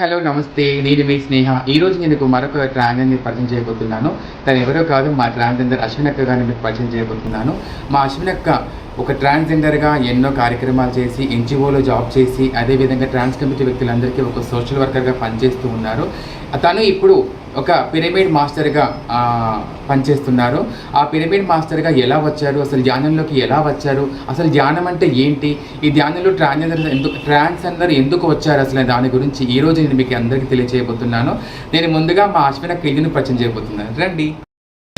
Hello నమస్తే. నేను మీ స్నేహ. ఈరోజు నేను మరొక ట్రాన్జెండర్ని పరిచయం చేయబోతున్నాను. తను ఎవరో కాదు మా ట్రాన్స్జెండర్ అశ్విన్ గారిని మీకు పరిచయం చేయబోతున్నాను. మా అశ్విన్ అక్క ఒక ట్రాన్స్జెండర్గా ఎన్నో కార్యక్రమాలు చేసి ఎన్జిఓలో జాబ్ చేసి అదేవిధంగా ట్రాన్స్ కమిటీ వ్యక్తులందరికీ ఒక సోషల్ వర్కర్గా పనిచేస్తూ ఉన్నారు. తను ఇప్పుడు ఒక పిరమిడ్ మాస్టర్గా పనిచేస్తున్నారు. ఆ పిరమిడ్ మాస్టర్గా ఎలా వచ్చారు? అసలు ధ్యానంలోకి ఎలా వచ్చారు? అసలు ధ్యానం అంటే ఏంటి? ఈ ధ్యానంలో ట్రాన్స్జెండర్ ఎందుకు ట్రాన్స్జెండర్ ఎందుకు వచ్చారు? అసలు దాని గురించి ఈ రోజు నేను మీకు అందరికీ తెలియజేయబోతున్నాను నేను ముందుగా మా అశ్విన క్రియను పరిచయం చేయబోతున్నాను. రండి.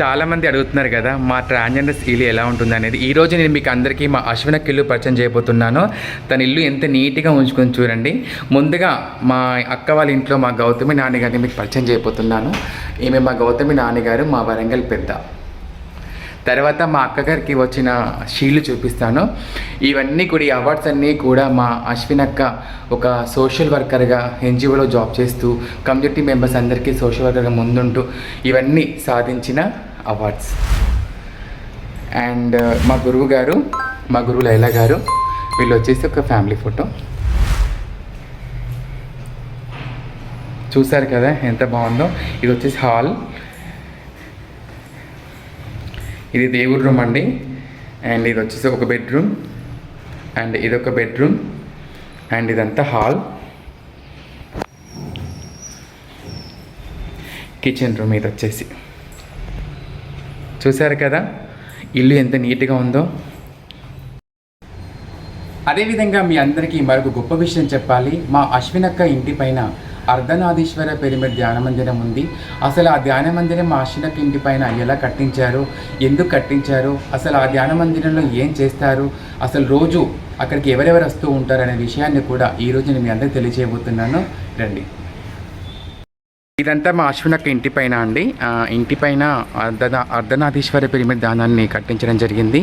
చాలామంది అడుగుతున్నారు కదా మా ట్రాన్జెండర్ ఇల్లు ఎలా ఉంటుంది అనేది. ఈ రోజు నేను మీకు అందరికీ మా అశ్వినకి ఇల్లు పరిచయం చేయబోతున్నాను. తన ఇల్లు ఎంత నీట్గా ఉంచుకొని చూడండి. ముందుగా మా అక్క వాళ్ళ ఇంట్లో మా గౌతమి నాన్నగారిని మీకు పరిచయం చేయబోతున్నాను. ఈమె మా గౌతమి నాన్నగారు మా వరంగల్ పెద్ద. తర్వాత మా అక్కగారికి వచ్చిన షీల్డ్ చూపిస్తాను. ఇవన్నీ కూడా ఈ అవార్డ్స్ అన్నీ కూడా మా అశ్విన్ అక్క ఒక సోషల్ వర్కర్గా ఎన్జిఓలో జాబ్ చేస్తూ కమ్యూనిటీ మెంబర్స్ అందరికీ సోషల్ వర్కర్గా ముందుంటూ ఇవన్నీ సాధించిన అవార్డ్స్ అండ్ uh, మా గురువు గారు మా గురువు లైలా గారు వీళ్ళు వచ్చేసి ఒక ఫ్యామిలీ ఫోటో చూసారు కదా ఎంత బాగుందో? ఇది వచ్చేసి హాల్ ఇది దేవుడి రూమ్ అండి. అండ్ ఇది వచ్చేసి ఒక బెడ్రూమ్ అండ్ ఇది ఒక బెడ్రూమ్ అండ్ ఇదంతా హాల్ కిచెన్ రూమ్ ఇది వచ్చేసి. చూశారు కదా? ఇల్లు ఎంత నీట్గా ఉందో. అదేవిధంగా మీ అందరికీ మరొక గొప్ప విషయం చెప్పాలి. మా అశ్వినక్క ఇంటి పైన అర్ధనాదీశ్వర పిరమిడ్ ధ్యాన మందిరం ఉంది. అసలు ఆ ధ్యాన మందిరం మా అశ్వినక్క ఇంటి పైన ఎలా కట్టించారు? ఎందుకు కట్టించారు? అసలు ఆ ధ్యాన మందిరంలో ఏం చేస్తారు? అసలు రోజు అక్కడికి ఎవరెవరు వస్తూ ఉంటారు అనే విషయాన్ని కూడా ఈరోజు నేను మీ అందరికీ తెలియజేయబోతున్నాను. రండి. ఇదంతా మా అశ్వినక్క ఇంటి పైన అండి. ఇంటి పైన అర్ధనా అర్ధనాథీశ్వర పిరమిడ్ దానాన్ని కట్టించడం జరిగింది.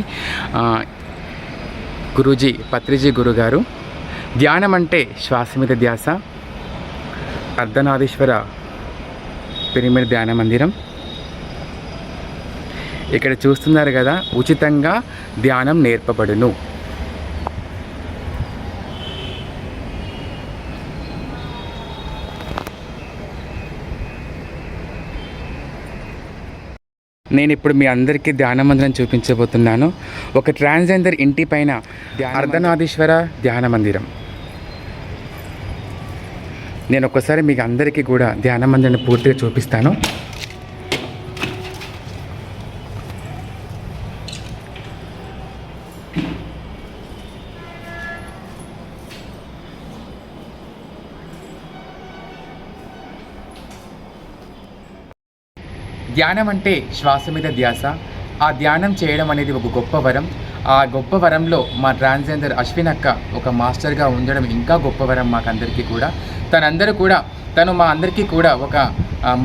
గురూజీ పత్రిజీ గురుగారు. ధ్యానం అంటే శ్వాస మీద ధ్యాస అర్ధనాథీశ్వర పిరమిడ్ ధ్యాన మందిరం. ఇక్కడ చూస్తున్నారు కదా ఉచితంగా ధ్యానం నేర్పబడును. నేను ఇప్పుడు మీ అందరికీ ధ్యాన మందిరం చూపించబోతున్నాను. ఒక ట్రాన్స్జెండర్ ఇంటి పైన అర్ధనాథీశ్వర ధ్యాన మందిరం. నేను ఒక్కసారి మీకు అందరికీ కూడా ధ్యాన మందిరాన్ని పూర్తిగా చూపిస్తాను. ధ్యానం అంటే శ్వాస మీద ధ్యాస. ఆ ధ్యానం చేయడం అనేది ఒక గొప్ప వరం. ఆ గొప్ప వరంలో మా ట్రాన్స్జెండర్ అశ్విన్ అక్క ఒక మాస్టర్గా ఉండడం ఇంకా గొప్ప వరం మాకందరికీ కూడా. తనందరూ కూడా తను మా అందరికీ కూడా ఒక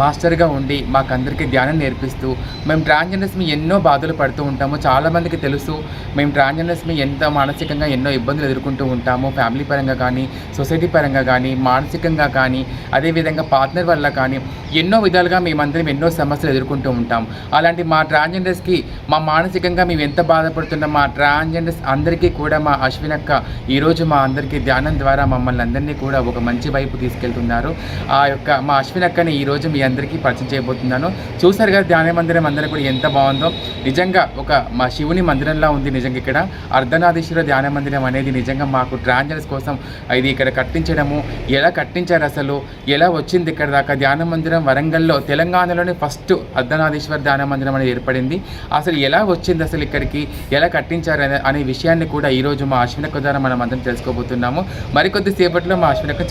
మాస్టర్గా ఉండి మాకందరికీ ధ్యానం నేర్పిస్తూ మేము ట్రాన్స్జెండర్స్ మీ ఎన్నో బాధలు పడుతూ ఉంటాము. చాలామందికి తెలుసు మేము ట్రాన్స్జెండర్స్ మీ ఎంత మానసికంగా ఎన్నో ఇబ్బందులు ఎదుర్కొంటూ ఉంటాము. ఫ్యామిలీ పరంగా కానీ సొసైటీ పరంగా కానీ మానసికంగా కానీ అదేవిధంగా పార్ట్నర్ వల్ల కానీ ఎన్నో విధాలుగా మేమందరం ఎన్నో సమస్యలు ఎదుర్కొంటూ ఉంటాం. అలాంటి మా ట్రాన్స్జెండర్స్కి మా మానసికంగా మేము ఎంత బాధపడుతున్నాం మా ట్రాన్స్జెండర్స్ అందరికీ కూడా మా అశ్వినక్క ఈరోజు మా అందరికీ ధ్యానం ద్వారా మమ్మల్ని అందరినీ కూడా ఒక మంచి వైపు తీసుకెళ్తున్నారు. ఆ యొక్క మా అశ్వినక్కని ఈరోజు మీ అందరికీ పరిచయం చేయబోతున్నాను. చూసారు కదా ధ్యాన మందిరం అందరూ కూడా ఎంత బాగుందో. నిజంగా ఒక మా శివుని మందిరంలా ఉంది నిజంగా ఇక్కడ. అర్ధనాథేశ్వర ధ్యాన మందిరం అనేది నిజంగా మాకు ట్రాన్జర్స్ కోసం ఇది ఇక్కడ కట్టించడము. ఎలా కట్టించారు అసలు? ఎలా వచ్చింది ఇక్కడ దాకా? ధ్యాన మందిరం వరంగల్లో తెలంగాణలోనే ఫస్ట్ అర్ధనాథేశ్వర ధ్యాన మందిరం అనేది ఏర్పడింది. అసలు ఎలా వచ్చింది అసలు ఇక్కడికి? ఎలా కట్టించారు అనే విషయాన్ని కూడా ఈరోజు మా అశ్వినక ద్వారా మనం అందరం తెలుసుకోబోతున్నాము. మరికొద్ది సేపట్లో మా అశ్వినక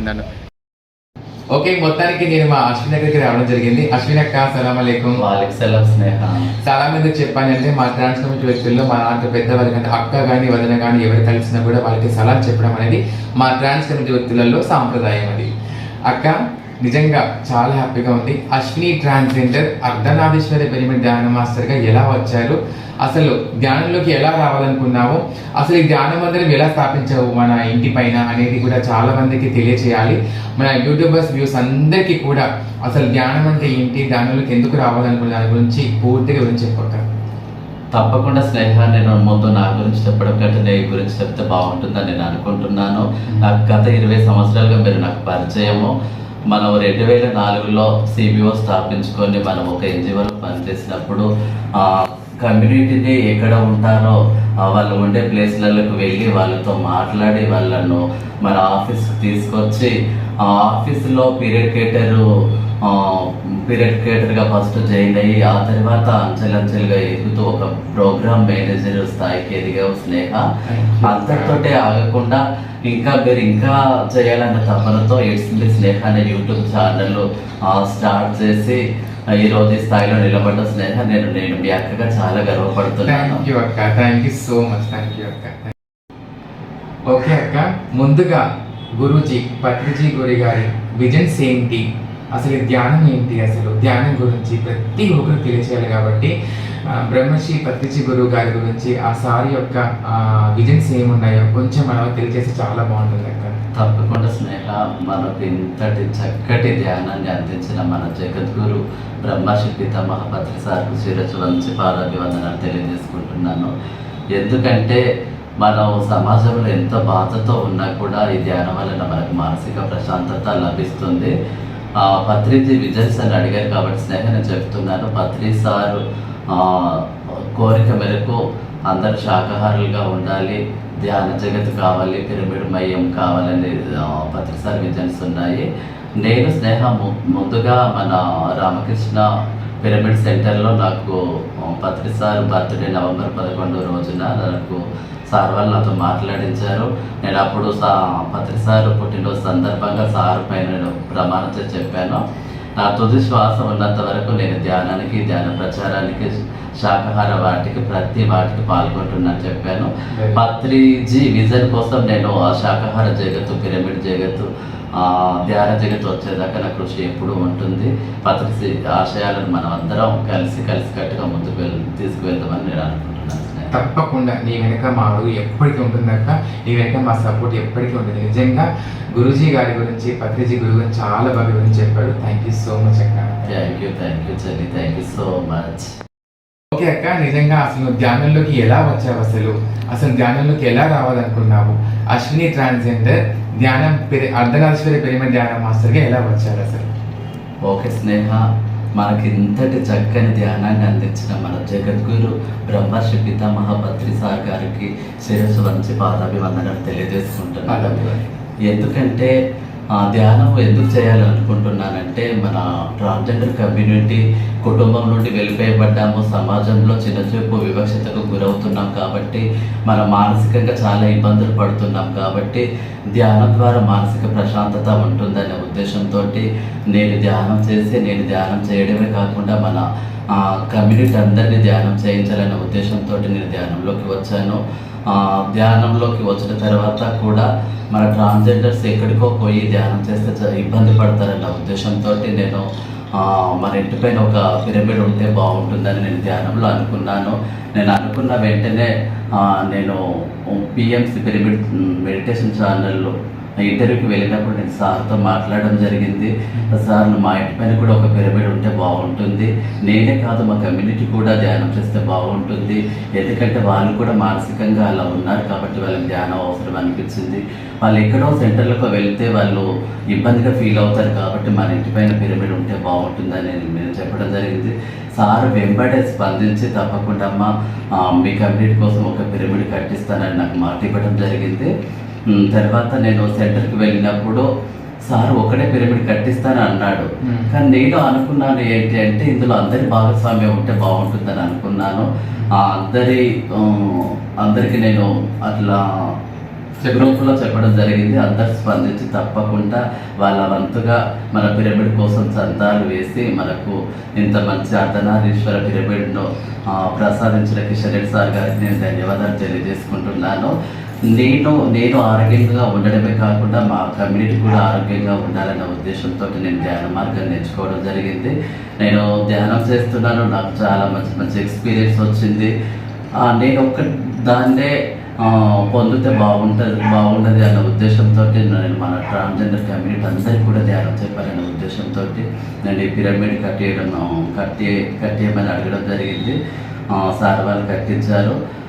చూపించబోతున్నాను ఓకే మొత్తానికి నేను మా అశ్విన్ దగ్గరికి రావడం జరిగింది. అశ్విన్ అక్క సలాం అలైకుం. వాళ్ళకి సెలవు స్నేహ. చాలా మందికి చెప్పానంటే మా ట్రాన్స్ కమ్యూనిటీ వ్యక్తుల్లో మా నాన్న పెద్దవాళ్ళకి అంటే అక్క కానీ వదిన కానీ ఎవరు కలిసినా కూడా వాళ్ళకి సలాం చెప్పడం అనేది మా ట్రాన్స్ కమ్యూనిటీ వ్యక్తులలో సాంప్రదాయం అది. అక్క నిజంగా చాలా హ్యాపీగా ఉంది. అశ్విని ట్రాన్స్జెండర్ అర్ధనాథేశ్వరి పిరమిడ్ ధ్యాన మాస్టర్గా ఎలా వచ్చారు? అసలు ధ్యానంలోకి ఎలా రావాలనుకున్నావు? అసలు ఈ ధ్యాన మందిరం ఎలా స్థాపించావు మన ఇంటి పైన అనేది కూడా చాలా మందికి తెలియచేయాలి. మన యూట్యూబర్స్ వ్యూస్ అందరికీ కూడా అసలు ధ్యానం అంటే ఏంటి? ధ్యానంలోకి ఎందుకు రావాలనుకున్న దాని గురించి పూర్తిగా వివరించి చెప్పక తప్పకుండా స్నేహ నేను ముందు నా గురించి చెప్పడం కంటే నీ గురించి చెప్తే బాగుంటుందని నేను అనుకుంటున్నాను. నాకు గత ఇరవై సంవత్సరాలుగా మీరు నాకు పరిచయము. మనం రెండు వేల నాలుగులో సిబిఓ స్థాపించుకొని మనం ఒక ఎన్జిఓలో పనిచేసినప్పుడు కమ్యూనిటీని ఎక్కడ ఉంటారో వాళ్ళు ఉండే ప్లేస్లలోకి వెళ్ళి వాళ్ళతో మాట్లాడి వాళ్ళను మన ఆఫీస్కి తీసుకొచ్చి ఆ ఆఫీస్లో పీరియడ్ కేటరు పీరియడ్ కేటర్గా ఫస్ట్ జాయిన్ అయ్యి ఆ తర్వాత అంచెలంచెలుగా ఎదుగుతూ ఒక ప్రోగ్రామ్ మేనేజర్ స్థాయికి ఎదిగావు స్నేహ. అంతటితోటే ఆగకుండా ఇంకా మీరు ఇంకా చేయాలన్న తపనతో ఇట్స్ మీ స్నేహ అనే యూట్యూబ్ ఛానల్ స్టార్ట్ చేసి ఈ రోజు ఈ స్థాయిలో నిలబడ్డ స్నేహ నేను నేను మీ అక్కగా చాలా గర్వపడుతున్నాను. Thank you so much thank you అక్క. ఓకే అక్క. ముందుగా గురూజీ పత్రిజీ గురి గారి విజన్స్ ఏంటి అసలు ఈ ధ్యానం ఏంటి? అసలు ధ్యానం గురించి ప్రతి ఒక్కరు తెలియచేయాలి కాబట్టి బ్రహ్మశ్రీ పత్రిచి గురువు గారి గురించి ఆ సార్ యొక్క విజన్స్ ఏమున్నాయో కొంచెం మనం తెలియజేస్తే చాలా బాగుంటుంది అక్క. తప్పకుండా స్నేహ మనకు ఇంతటి చక్కటి ధ్యానాన్ని అందించిన మన జగద్గురు బ్రహ్మశక్తిత పితామహ సార్కు శిరచు వంచి పాదాభివందనాలు తెలియజేసుకుంటున్నాను. ఎందుకంటే మనం సమాజంలో ఎంత బాధతో ఉన్నా కూడా ఈ ధ్యానం వలన మనకు మానసిక ప్రశాంతత లభిస్తుంది. పత్రిజీ విజయ్ అని అడిగారు కాబట్టి స్నేహ నేను చెప్తున్నాను. పత్రి సారు కోరిక మేరకు అందరు శాకాహారులుగా ఉండాలి ధ్యాన జగత్ కావాలి పిరమిడ్ మయం కావాలని పత్రి సార్ విజన్స్ ఉన్నాయి నేను స్నేహ ము- ముందుగా మన రామకృష్ణ పిరమిడ్ సెంటర్లో నాకు పత్రి సార్ బర్త్డే నవంబర్ పదకొండో రోజున నాకు సార్ వాళ్ళు నాతో మాట్లాడించారు. నేను అప్పుడు సా పత్రి సార్ పుట్టినరోజు సందర్భంగా సార్ పైన నేను ప్రమాణం చెప్పాను. నా తుది శ్వాస ఉన్నంత వరకు నేను ధ్యానానికి ధ్యాన ప్రచారానికి శాకాహార వాటికి ప్రతి వాటికి పాల్గొంటున్నాను చెప్పాను. పత్రిజీ విజన్ కోసం నేను ఆ శాకాహార జగత్తు పిరమిడ్ జగత్తు ధ్యాన జగత్తు వచ్చేదాకా నా కృషి ఎప్పుడూ ఉంటుంది. పత్రిజీ ఆశయాలను మనం అందరం కలిసి కలిసి కట్టుగా ముందుకు వెళ్ తీసుకువెళ్దామని నేను అనుకుంటున్నాను. తప్పకుండా. నీ వెనక మా అడుగు ఎప్పటికీ ఉంటుందక్క. నీ వెనక మా సపోర్ట్ ఎప్పటికీ ఉంటుంది నిజంగా గురూజీ గారి గురించి పత్రిజీ గురువు గురించి చాలా బాగా వివరించి చెప్పాడు థ్యాంక్ యూ సో మచ్ అక్క. థ్యాంక్ యూ థ్యాంక్ యూ చెల్లి. Thank you so much. Okay అక్క నిజంగా అసలు ధ్యానంలోకి ఎలా వచ్చావు అసలు? అసలు ధ్యానంలోకి ఎలా రావాలనుకున్నావు? అశ్విని ట్రాన్స్జెండర్ ధ్యానం పిరి- అర్ధనారీశ్వరి పిరమిడ్ ధ్యాన మాస్టర్గా ఎలా వచ్చారు అసలు? ఓకే స్నేహ మనకి ఇంతటి చక్కని ధ్యానాన్ని అందించిన మన జగద్గురు బ్రహ్మర్షి పితామహ సార్ గారికి శిరస్సు వంచి పాదాభివందనాలు తెలియజేసుకుంటున్నాను. ఎందుకంటే ధ్యానం ఎందుకు చేయాలనుకుంటున్నానంటే మన ట్రాన్స్జెండర్ కమ్యూనిటీ కుటుంబం నుండి వెళ్ళిపోయబడ్డాము. సమాజంలో చిన్నచూపు వివక్షతకు గురవుతున్నాం కాబట్టి మనం మానసికంగా చాలా ఇబ్బందులు పడుతున్నాం కాబట్టి ధ్యానం ద్వారా మానసిక ప్రశాంతత ఉంటుందనే ఉద్దేశంతో నేను ధ్యానం చేసి నేను ధ్యానం చేయడమే కాకుండా మన కమ్యూనిటీ అందరినీ ధ్యానం చేయించాలనే ఉద్దేశంతో నేను ధ్యానంలోకి వచ్చాను. ధ్యానంలోకి వచ్చిన తర్వాత కూడా మన ట్రాన్స్జెండర్స్ ఎక్కడికో పోయి ధ్యానం చేస్తే చ- ఇబ్బంది పడతారన్న ఉద్దేశంతో నేను మన ఇంటి పైన ఒక పిరమిడ్ ఉంటే బాగుంటుందని నేను ధ్యానంలో అనుకున్నాను. నేను అనుకున్న వెంటనే నేను పిఎంసి పిరమిడ్ మెడిటేషన్ ఛానల్లో ఇంటర్వ్యూకి వెళ్ళినప్పుడు నేను సార్తో మాట్లాడడం జరిగింది. సార్ మా ఇంటి పైన కూడా ఒక పిరమిడ్ ఉంటే బాగుంటుంది. నేనే కాదు మా కమ్యూనిటీ కూడా ధ్యానం చేస్తే బాగుంటుంది. ఎందుకంటే వాళ్ళు కూడా మానసికంగా అలా ఉన్నారు కాబట్టి వాళ్ళకి ధ్యానం అవసరం అనిపించింది. వాళ్ళు ఎక్కడో సెంటర్లకు వెళ్తే వాళ్ళు ఇబ్బందిగా ఫీల్ అవుతారు కాబట్టి మన ఇంటి పైన పిరమిడ్ ఉంటే బాగుంటుందని నేను చెప్పడం జరిగింది. సార్ వెంబడే స్పందించి తప్పకుండా అమ్మ మీ కమ్యూనిటీ కోసం ఒక పిరమిడ్ కట్టిస్తానని నాకు మాట ఇవ్వడం జరిగింది. తర్వాత నేను సెంటర్కి వెళ్ళినప్పుడు సార్ ఒకటే పిరమిడ్ కట్టిస్తానని అన్నాడు. కానీ నేను అనుకున్నాను ఏంటి అంటే ఇందులో అందరి భాగస్వామ్యం ఉంటే బాగుంటుందని అనుకున్నాను. ఆ అందరి అందరికి నేను అట్లా గ్రూపులో చెప్పడం జరిగింది. అందరు స్పందించి తప్పకుండా వాళ్ళ వంతుగా మన పిరమిడ్ కోసం చందాలు వేసి మనకు ఇంత మంచి అర్ధనారీశ్వర పిరమిడ్ను ప్రసాదించిన కిషన్ రెడ్డి సార్ గారికి నేను ధన్యవాదాలు తెలియజేసుకుంటున్నాను. నేను నేను ఆరోగ్యంగా ఉండడమే కాకుండా మా కమ్యూనిటీ కూడా ఆరోగ్యంగా ఉండాలన్న ఉద్దేశంతో నేను ధ్యాన మార్గం నేర్చుకోవడం జరిగింది. నేను ధ్యానం చేస్తున్నాను. నాకు చాలా మంచి మంచి ఎక్స్పీరియన్స్ వచ్చింది. నేను ఒక దాన్నే పొందితే బాగుంటుంది బాగుంటుంది అన్న ఉద్దేశంతో నేను మన ట్రాన్స్జెండర్ కమ్యూనిటీ అందరికీ కూడా ధ్యానం చెప్పాలనే ఉద్దేశంతో నేను ఈ పిరమిడ్ కట్టేయడం కట్టే కట్టేయమని అడగడం జరిగింది. సార్ వాళ్ళు కట్టించారు.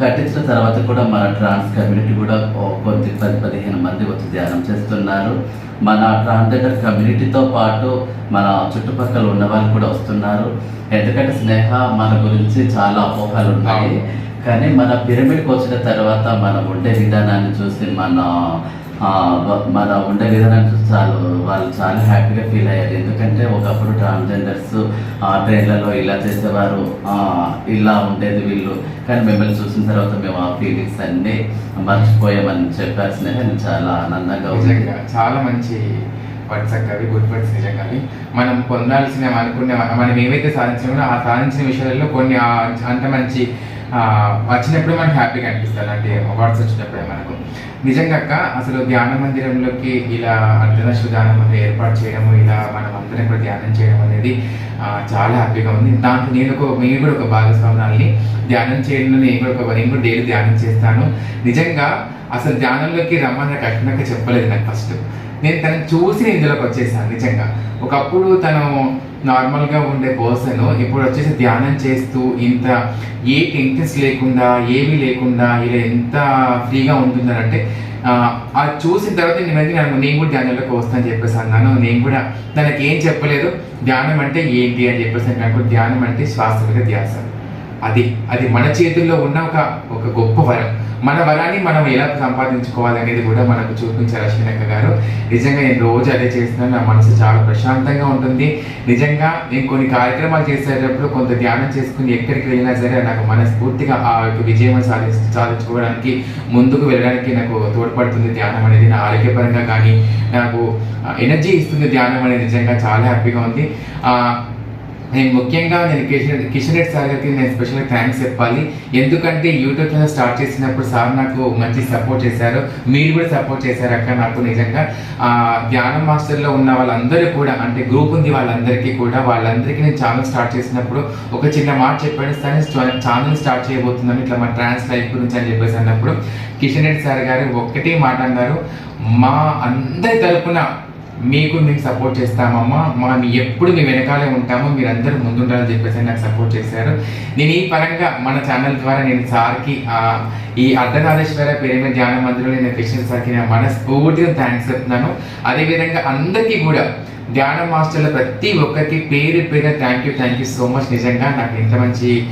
కట్టించిన తర్వాత కూడా మన ట్రాన్స్ కమ్యూనిటీ కూడా కొద్ది పది పదిహేను మంది వచ్చి ధ్యానం చేస్తున్నారు. మన ట్రాన్స్జెండర్ కమ్యూనిటీతో పాటు మన చుట్టుపక్కల ఉన్న వాళ్ళు కూడా వస్తున్నారు. ఎందుకంటే స్నేహ మన గురించి చాలా అపోహలు ఉన్నాయి. కానీ మన పిరమిడ్కి వచ్చిన తర్వాత మనం ఉండే విధానాన్ని చూసి మన మన ఉండే విధానాన్ని చాలు వాళ్ళు చాలా హ్యాపీగా ఫీల్ అయ్యారు. ఎందుకంటే ఒకప్పుడు ట్రాన్స్జెండర్స్ ఆ ట్రైన్లలో ఇలా చేసేవారు ఇలా ఉండేది వీళ్ళు. కానీ మిమ్మల్ని చూసిన తర్వాత మేము ఆ ఫీలింగ్స్ అన్నీ మర్చిపోయామని చెప్పాల్సిన కానీ చాలా ఆనందంగా ఉంది. చాలా మంచి వర్డ్స్ అక్క గుడ్ వర్డ్స్ నిజంగా మనం పొందాల్సిన అనుకునే మనం ఏవైతే సాధించామో ఆ సాధించిన విషయాలలో కొన్ని అంత మంచి వచ్చినప్పుడు మనకు హ్యాపీగా అనిపిస్తుంది అంటే అవార్డ్స్ వచ్చినప్పుడే మనకు. నిజంగా అక్క అసలు ధ్యాన మందిరంలోకి ఇలా అంతర్రాష్ట్రీయ ధ్యాన మందిరం ఏర్పాటు చేయడము ఇలా మనం అందరం కూడా ధ్యానం చేయడం అనేది చాలా హ్యాపీగా ఉంది. దాంట్లో నేను ఒక నేను కూడా ఒక భాగస్వామ్యాన్ని ధ్యానం చేయడంలో నేను కూడా ఒక నేను కూడా డైలీ ధ్యానం చేస్తాను. నిజంగా అసలు ధ్యానంలోకి రమ్మని కఠినంగా చెప్పలేదు నాకు ఫస్ట్. నేను తనని చూసి ఇందులోకి వచ్చేసాను నిజంగా. ఒకప్పుడు తను నార్మల్గా ఉండే పర్సన్ ఇప్పుడు వచ్చేసి ధ్యానం చేస్తూ ఇంత ఏ టెన్షన్స్ లేకుండా ఏమీ లేకుండా ఇలా ఎంత ఫ్రీగా ఉంటుందనంటే ఆ, అది చూసిన తర్వాత నేను అయితే నేను కూడా ధ్యానంలోకి వస్తాను చెప్పేసి అన్నాను. నేను కూడా దానికి ఏం చెప్పలేదు. ధ్యానం అంటే ఏంటి అని చెప్పేసి నాకు ధ్యానం అంటే శ్వాస మీద ధ్యాస. అది అది మన చేతుల్లో ఉన్న ఒక ఒక గొప్ప వరం. మన బలాన్ని మనం ఎలా సంపాదించుకోవాలి అనేది కూడా మనకు చూపించారు అశ్వినక్క గారు. నిజంగా నేను రోజు అదే చేస్తున్నాను. నా మనసు చాలా ప్రశాంతంగా ఉంటుంది. నిజంగా నేను కొన్ని కార్యక్రమాలు చేసేటప్పుడు కొంత ధ్యానం చేసుకుని ఎక్కడికి వెళ్ళినా సరే నాకు మనస్ఫూర్తిగా ఆ యొక్క విజయం సాధి సాధించుకోవడానికి ముందుకు వెళ్ళడానికి నాకు తోడ్పడుతుంది ధ్యానం అనేది. నా ఆరోగ్యపరంగా కానీ నాకు ఎనర్జీ ఇస్తుంది ధ్యానం అనేది. నిజంగా చాలా హ్యాపీగా ఉంది. నేను ముఖ్యంగా నేను కిషన్ కిషన్ రెడ్డి సార్ గారికి నేను స్పెషల్గా థ్యాంక్స్ చెప్పాలి. ఎందుకంటే యూట్యూబ్ ఛానల్ స్టార్ట్ చేసినప్పుడు సార్ నాకు మంచి సపోర్ట్ చేశారు. మీరు కూడా సపోర్ట్ చేశారు అక్క నాకు నిజంగా. ధ్యానం మాస్టర్లో ఉన్న వాళ్ళందరూ కూడా అంటే గ్రూప్ ఉంది వాళ్ళందరికీ కూడా వాళ్ళందరికీ నేను ఛానల్ స్టార్ట్ చేసినప్పుడు ఒక చిన్న మాట చెప్పాను సార్ ఛానల్ స్టార్ట్ చేయబోతున్నాను ఇట్లా మా ట్రాన్స్ లైఫ్ గురించి అని చెప్పేసి అన్నప్పుడు కిషన్ రెడ్డి సార్ గారు ఒక్కటే మాట అన్నారు. మా అందరి తరపున మీకు మీకు సపోర్ట్ చేస్తామమ్మా. మనం ఎప్పుడు మీ వెనకాలే ఉంటాము. మీరందరూ ముందుండాలని చెప్పేసి నాకు సపోర్ట్ చేశారు. నేను ఈ పరంగా మన ఛానల్ ద్వారా నేను సార్కి ఈ అర్ధనాథేశ్వర పిరమిడ్ ధ్యాన మందిరంలో నేను కృష్ణ సార్కి నేను మనస్ఫూర్తిగా థ్యాంక్స్ చెప్తున్నాను. అదేవిధంగా అందరికీ కూడా ధ్యాన మాస్టర్ల ప్రతి ఒక్కరికి పేరు పేరు thank you thank you so much నిజంగా నాకు ఇంత మంచి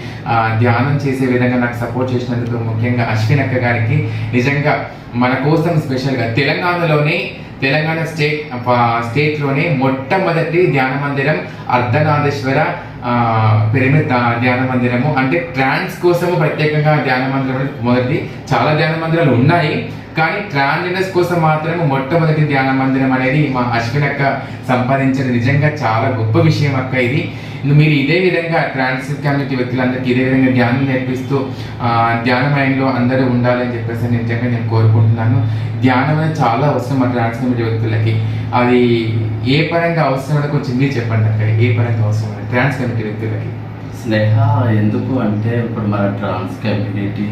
ధ్యానం చేసే విధంగా నాకు సపోర్ట్ చేసినందుకు ముఖ్యంగా అశ్విన్ అక్క గారికి. నిజంగా మన కోసం స్పెషల్గా తెలంగాణలోనే తెలంగాణ స్టేట్ స్టేట్లోనే మొట్టమొదటి ధ్యాన మందిరం అర్ధనాథేశ్వర ఆ, పిరమిడ్ ధ్యాన మందిరము. అంటే ట్రాన్స్ కోసము ప్రత్యేకంగా ధ్యాన మందిరం మొదటి చాలా ధ్యాన మందిరాలు ఉన్నాయి. కానీ ట్రాన్స్జెండర్స్ కోసం మాత్రం మొట్టమొదటి ధ్యాన మందిరం అనేది మా అశ్విన్ అక్క సంపాదించిన నిజంగా చాలా గొప్ప విషయం అక్క ఇది. మీరు ఇదే విధంగా ట్రాన్స్ కమ్యూనిటీ వ్యక్తులందరికీ ఇదే విధంగా ధ్యానం నేర్పిస్తూ ధ్యాన మైండ్లో అందరూ ఉండాలని చెప్పేసి నిజంగా నేను కోరుకుంటున్నాను. ధ్యానం అనేది చాలా అవసరం మా ట్రాన్స్ కమ్యూనిటీ వ్యక్తులకి. అది ఏ పరంగా అవసరం అనేది కొంచెం మీరు చెప్పండి అక్క ఏ పరంగా అవసరం అని ట్రాన్స్ కమ్యూనిటీ వ్యక్తులకి? స్నేహ ఎందుకు అంటే ఇప్పుడు మన ట్రాన్స్ కమ్యూనిటీ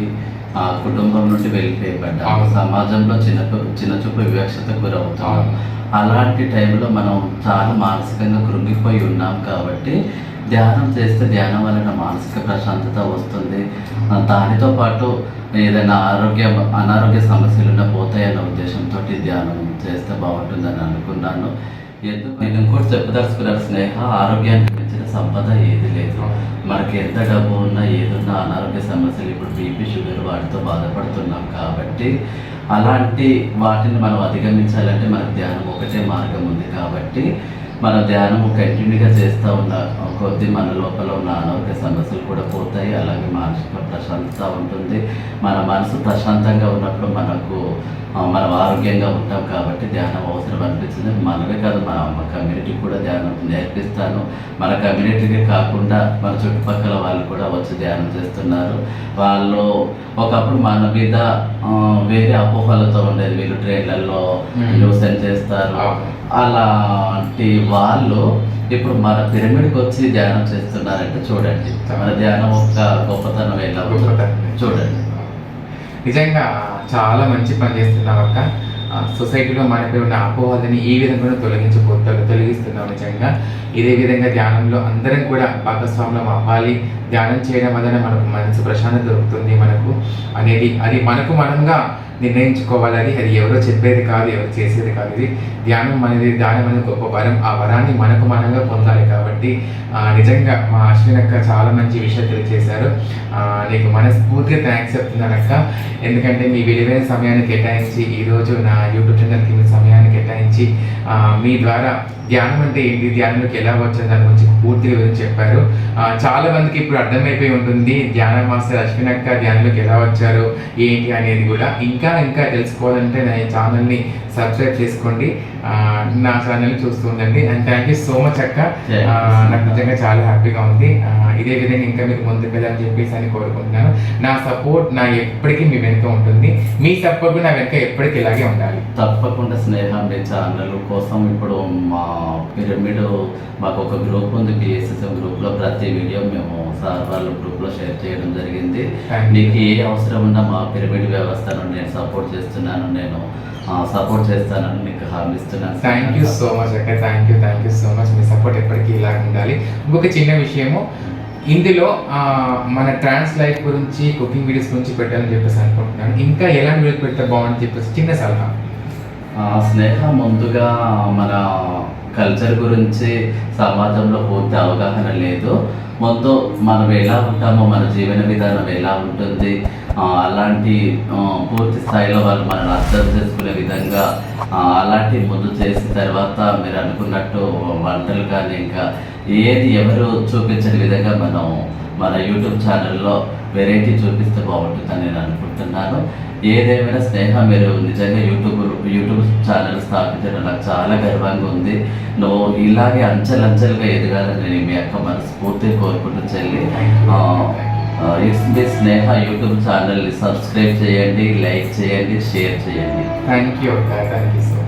ఆ కుటుంబం నుండి వెళ్ళిపోయబడ్డాము అవును. సమాజంలో చిన్న చిన్న చూపు వివక్షతకు గురవుతాం. అలాంటి టైంలో మనం చాలా మానసికంగా కృంగిపోయి ఉన్నాం కాబట్టి ధ్యానం చేస్తే ధ్యానం వలన మానసిక ప్రశాంతత వస్తుంది దానితో పాటు ఏదైనా ఆరోగ్య అనారోగ్య సమస్యలు ఉన్న పోతాయన్న ఉద్దేశంతో ధ్యానం చేస్తే బాగుంటుందని అనుకున్నాను ఎందుకు? నేను ఇంకోటి చెప్పదలుచుకున్నాను స్నేహ ఆరోగ్యానికి మించిన సంపద ఏది లేదు. మనకి ఎంత డబ్బు ఉన్నా ఏదున్నా అనారోగ్య సమస్యలు ఇప్పుడు బీపీ షుగర్ వాటితో బాధపడుతున్నాం కాబట్టి అలాంటి వాటిని మనం అధిగమించాలంటే మనకు ధ్యానం ఒకటే మార్గం ఉంది కాబట్టి మన ధ్యానం కంటిన్యూగా చేస్తూ ఉన్న కొద్ది మన లోపల ఉన్న అనారోగ్య సమస్యలు కూడా పోతాయి. అలాగే మానసిక ప్రశాంతత ఉంటుంది. మన మనసు ప్రశాంతంగా ఉన్నప్పుడు మనకు మనం ఆరోగ్యంగా ఉంటాం కాబట్టి ధ్యానం అవసరం అనిపించింది మనమే కాదు మన అమ్మ కమ్యూనిటీకి కూడా ధ్యానం నేర్పిస్తాను. మన కమ్యూనిటీకి కాకుండా మన చుట్టుపక్కల వాళ్ళు కూడా వచ్చి ధ్యానం చేస్తున్నారు. వాళ్ళు ఒకప్పుడు మన మీద వేరే అపోహలతో ఉండేది. వీళ్ళు ట్రైన్లలో. న్యూసెన్స్ చేస్తారు. అలాంటి వాళ్ళు ఇప్పుడు మన పిరమిడ్కి వచ్చి ధ్యానం చేస్తున్నారంటే చూడండి. మన ధ్యానం ఒక గొప్పతనం ఎలా. చూడండి. నిజంగా చాలా మంచి పని చేస్తున్నావు అక్క. సొసైటీలో మనపై ఉన్న అపోహలని ఈ విధంగా తొలగించబోతారు తొలగిస్తున్నాం నిజంగా. ఇదే విధంగా ధ్యానంలో అందరం కూడా భాగస్వామ్యం అవ్వాలి. ధ్యానం చేయడం వలన మనకు మనసు ప్రశాంతత దొరుకుతుంది మనకు. అనేది అది మనకు మనంగా నిర్ణయించుకోవాలని అది ఎవరో చెప్పేది కాదు ఎవరు చేసేది కాదు. ఇది ధ్యానం అనేది ధ్యానం అనేది గొప్ప వరం. ఆ వరాన్ని మనకు మనంగా పొందాలి కాబట్టి నిజంగా మా అశ్విన్ అక్క చాలా మంచి విషయం తెలియజేశారు. నీకు మనస్ఫూర్తిగా థ్యాంక్స్ చెప్తున్నాను అక్క. ఎందుకంటే మీ విలువైన సమయాన్ని కేటాయించి ఈరోజు నా యూట్యూబ్ ఛానల్కి మీ సమయాన్ని కేటాయించి మీ ద్వారా ధ్యానం అంటే ఏంటి ధ్యానంలోకి ఎలా వచ్చింది దాని గురించి పూర్తిగా గురించి చెప్పారు. చాలా మందికి ఇప్పుడు అర్థమైపోయి ఉంటుంది ధ్యాన మాస్టర్ అశ్విన్ అక్క ధ్యానంలోకి ఎలా వచ్చారు ఏంటి అనేది కూడా. ఇంకా ఇంకా తెలుసుకోవాలంటే నా ఈ ఛానల్ని సబ్స్క్రైబ్ చేసుకోండి. నా ఛానల్ని చూస్తూ ఉండండి. And thank you so much అక్క. నాకు. నిజంగా చాలా హ్యాపీగా ఉంది. ఇదే విధంగా ఇంకా మీకు ముందుకు వెళ్ళాలని చెప్పేసి అని కోరుకుంటున్నాను. నా సపోర్ట్ నా ఎప్పటికీ మీ వెనుక ఉంటుంది. మీ సపోర్ట్ నా వెనుక ఎప్పటికీ ఇలాగే ఉండాలి. తప్పకుండా స్నేహం ఛానల్ కోసం ఇప్పుడు మా పిరమిడ్ మాకు ఒక గ్రూప్ ఉంది బిఎస్ఎస్ఎం గ్రూప్లో ప్రతి వీడియో మేము సార్ వాళ్ళ గ్రూప్లో షేర్ చేయడం జరిగింది. మీకు ఏ అవసరం ఉన్నా మా పిరమిడ్ వ్యవస్థను నేను సపోర్ట్ చేస్తున్నాను నేను సపోర్ట్ చేస్తానని మీకు హామీ ఇస్తున్నాను. థ్యాంక్ యూ సో మచ్ అక్క. Thank you thank you so much me support ఎప్పటికీ ఇలాగ ఉండాలి. ఇంకొక చిన్న విషయము ఇందులో మన ట్రాన్స్ లైఫ్ గురించి కుకింగ్ వీడియోస్ గురించి పెట్టాలని చెప్పేసి అనుకుంటున్నాను. ఇంకా ఎలాంటి వీడియోస్ పెడితే బాగుందని చెప్పేసి చిన్న సలహా. స్నేహ ముందుగా మన కల్చర్ గురించి సమాజంలో పూర్తి అవగాహన లేదు. ముందు మనం ఎలా ఉంటామో మన జీవన విధానం ఎలా ఉంటుంది అలాంటి పూర్తి స్థాయిలో వాళ్ళు మనల్ని అర్థం చేసుకునే విధంగా అలాంటి ముందు చేసిన తర్వాత మీరు అనుకున్నట్టు వంటలు కానీ ఇంకా ఏది ఎవరు చూపించని విధంగా మనం మన యూట్యూబ్ ఛానల్లో వెరైటీ చూపిస్తే బాగుంటుందని నేను అనుకుంటున్నాను. ఏదేమైనా స్నేహ మీరు నిజంగా యూట్యూబ్ యూట్యూబ్ ఛానల్ స్థాపించడం నాకు చాలా గర్వంగా ఉంది. నువ్వు ఇలాగే అంచెలంచెలుగా ఎదగాలని నేను మీ యొక్క మనస్ఫూర్తిగా కోరుకుంటూ చెల్లి. మీ స్నేహ యూట్యూబ్ ఛానల్ని సబ్స్క్రైబ్ చేయండి లైక్ చేయండి షేర్ చేయండి. Thank you thank you so